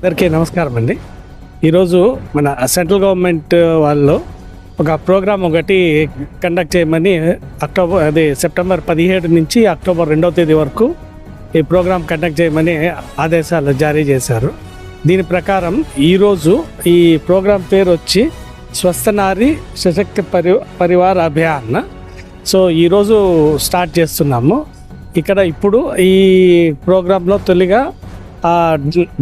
అందరికీ నమస్కారం అండి. ఈరోజు మన సెంట్రల్ గవర్నమెంట్ వాళ్ళు ఒక ప్రోగ్రామ్ ఒకటి కండక్ట్ చేయమని అక్టోబర్ అది సెప్టెంబర్ పదిహేడు నుంచి అక్టోబర్ రెండవ తేదీ వరకు ఈ ప్రోగ్రామ్ కండక్ట్ చేయమని ఆదేశాలు జారీ చేశారు. దీని ప్రకారం ఈరోజు ఈ ప్రోగ్రాం పేరు వచ్చి స్వస్థనారి సశక్తి పరి పరివార్ అభియాన్. సో ఈరోజు స్టార్ట్ చేస్తున్నాము. ఇక్కడ ఇప్పుడు ఈ ప్రోగ్రాంలో తొలిగా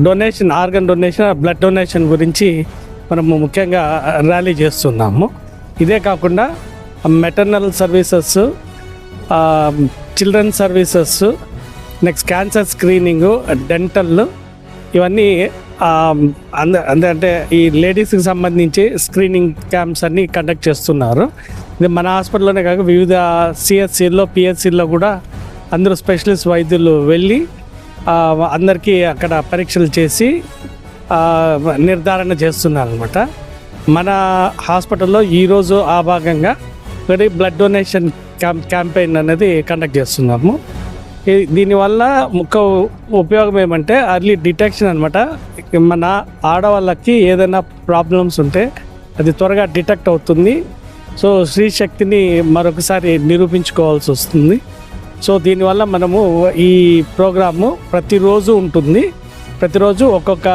donation organ donation blood donation గురించి మనము ముఖ్యంగా ర్యాలీ చేస్తున్నాము. ఇదే కాకుండా maternal services children services next cancer screening dental ఇవన్నీ అంద అంద- అంటే ఈ లేడీస్కి సంబంధించి స్క్రీనింగ్ క్యాంప్స్ అన్నీ కండక్ట్ చేస్తున్నారు. ఇది మన హాస్పిటల్లోనే కాక వివిధ సిఎస్సిలో పిఎస్సిలో కూడా అందరూ స్పెషలిస్ట్ వైద్యులు వెళ్ళి అందరికీ అక్కడ పరీక్షలు చేసి నిర్ధారణ చేస్తున్నారు అనమాట మన హాస్పిటల్లో ఈరోజు ఆ భాగంగా ఒకటి బ్లడ్ డొనేషన్ క్యాంప్ క్యాంపెయిన్ అనేది కండక్ట్ చేస్తున్నాము. దీనివల్ల ముఖ్య ఉపయోగం ఏమంటే అర్లీ డిటెక్షన్ అనమాట మన ఆడవాళ్ళకి ఏదైనా ప్రాబ్లమ్స్ ఉంటే అది త్వరగా డిటెక్ట్ అవుతుంది. సో స్త్రీ శక్తిని మరొకసారి నిరూపించుకోవాల్సి వస్తుంది. సో దీనివల్ల మనము ఈ ప్రోగ్రాము ప్రతిరోజు ఉంటుంది. ప్రతిరోజు ఒక్కొక్క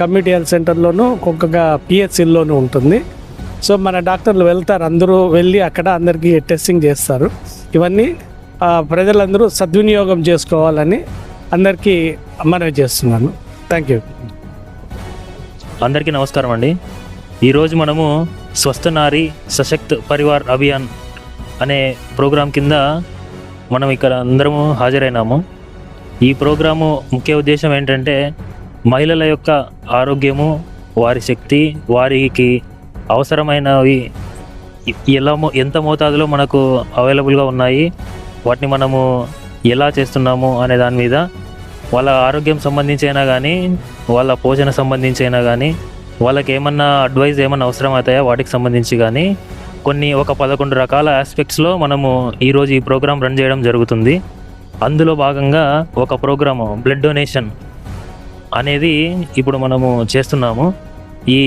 కమ్యూనిటీ హెల్త్ సెంటర్లోనూ ఒక్కొక్క పిహెచ్సిల్లోనూ ఉంటుంది. సో మన డాక్టర్లు వెళ్తారు. అందరూ వెళ్ళి అక్కడ అందరికీ టెస్టింగ్ చేస్తారు. ఇవన్నీ ప్రజలందరూ సద్వినియోగం చేసుకోవాలని అందరికీ మనవి చేస్తున్నాను. Thank you. అందరికీ నమస్కారం అండి. ఈరోజు మనము స్వస్థ నారి సశక్త్ పరివార్ అభియాన్ అనే ప్రోగ్రాం కింద మనం ఇక్కడ అందరము హాజరైనాము. ఈ ప్రోగ్రాము ముఖ్య ఉద్దేశం ఏంటంటే మహిళల యొక్క ఆరోగ్యము వారి శక్తి వారికి అవసరమైనవి ఎలా ఎంత మోతాదులో మనకు అవైలబుల్గా ఉన్నాయి వాటిని మనము ఎలా చేస్తున్నాము అనే దాని మీద వాళ్ళ ఆరోగ్యం సంబంధించి అయినా కానీ వాళ్ళ పోషణ సంబంధించి అయినా కానీ వాళ్ళకి ఏమన్నా అడ్వైజ్ ఏమన్నా అవసరం అవుతాయా వాటికి సంబంధించి కానీ కొన్ని ఒక పదకొండు రకాల ఆస్పెక్ట్స్లో మనము ఈరోజు ఈ ప్రోగ్రాం రన్ చేయడం జరుగుతుంది. అందులో భాగంగా ఒక ప్రోగ్రాము బ్లడ్ డొనేషన్ అనేది ఇప్పుడు మనము చేస్తున్నాము. ఈ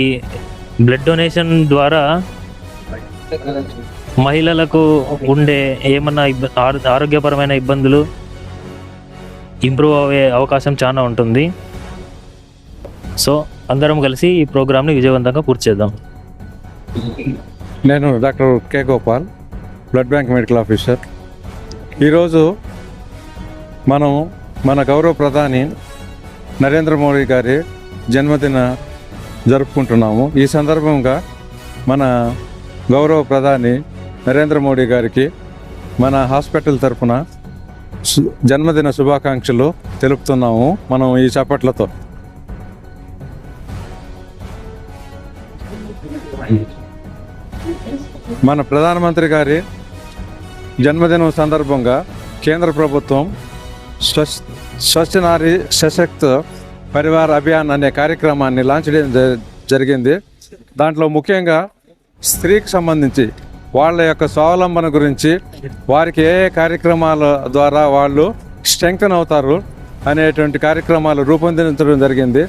బ్లడ్ డొనేషన్ ద్వారా మహిళలకు ఉండే ఏమన్నా ఆరోగ్యపరమైన ఇబ్బందులు ఇంప్రూవ్ అయ్యే అవకాశం చాలా ఉంటుంది. సో అందరం కలిసి ఈ ప్రోగ్రామ్ని విజయవంతంగా పూర్తి చేద్దాం. నేను doctor K Gopal blood bank medical officer. ఈరోజు మనం మన గౌరవ ప్రధాని నరేంద్ర మోడీ గారి జన్మదిన జరుపుకుంటున్నాము. ఈ సందర్భంగా మన గౌరవ ప్రధాని నరేంద్ర మోడీ గారికి మన హాస్పిటల్ తరఫున జన్మదిన శుభాకాంక్షలు తెలుపుతున్నాము మనం ఈ చప్పట్లతో. మన ప్రధానమంత్రి గారి జన్మదినం సందర్భంగా కేంద్ర ప్రభుత్వం స్వచ్ స్వచ్ఛ నారీ సశక్త్ పరివార్ అభియాన్ అనే కార్యక్రమాన్ని లాంచ్ చేయడం జ- జరిగింది. దాంట్లో ముఖ్యంగా స్త్రీకి సంబంధించి వాళ్ళ యొక్క స్వావలంబన గురించి వారికి ఏ ఏ కార్యక్రమాల ద్వారా వాళ్ళు స్ట్రెంగ్తన్ అవుతారు అనేటువంటి కార్యక్రమాలు రూపొందించడం జరిగింది.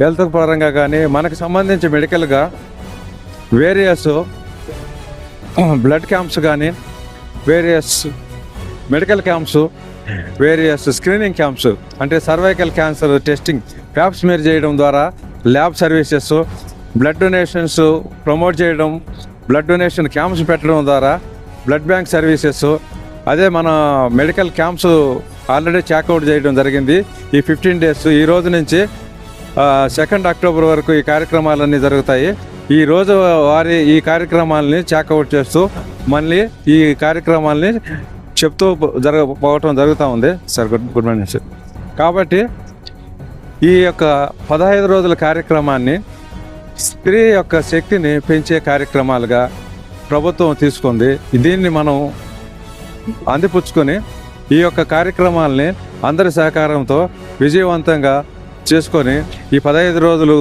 హెల్త్ పరంగా కానీ మనకు సంబంధించి మెడికల్గా వేరియస్ బ్లడ్ క్యాంప్స్ కానీ various medical camps various screening camps అంటే సర్వైకల్ క్యాన్సర్ టెస్టింగ్ ప్యాప్స్ మీరు చేయడం ద్వారా lab services blood donations promote చేయడం బ్లడ్ డొనేషన్ క్యాంప్స్ పెట్టడం ద్వారా బ్లడ్ బ్యాంక్ సర్వీసెస్ అదే మన మెడికల్ క్యాంప్స్ ఆల్రెడీ చెక్అవుట్ చేయడం జరిగింది. ఈ ఫిఫ్టీన్ డేస్ ఈ రోజు నుంచి సెకండ్ అక్టోబర్ వరకు ఈ కార్యక్రమాలన్నీ జరుగుతాయి. ఈ రోజు వారి ఈ కార్యక్రమాలని చెక్అవుట్ చేస్తూ మళ్ళీ ఈ కార్యక్రమాలని చెప్తూ జరగపోవటం జరుగుతూ ఉంది. Sir good good morning sir. కాబట్టి ఈ యొక్క పదహైదు రోజుల కార్యక్రమాన్ని స్త్రీ యొక్క శక్తిని పెంచే కార్యక్రమాలుగా ప్రభుత్వం తీసుకుంది. దీన్ని మనం అందిపుచ్చుకొని ఈ యొక్క కార్యక్రమాల్ని అందరి సహకారంతో విజయవంతంగా చేసుకొని ఈ పదహైదు రోజులు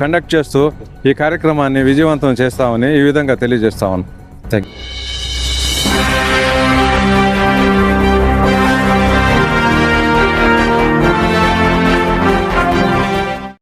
కండక్ట్ చేస్తూ ఈ కార్యక్రమాన్ని విజయవంతం చేస్తామని ఈ విధంగా తెలియజేస్తామని థ్యాంక్ యూ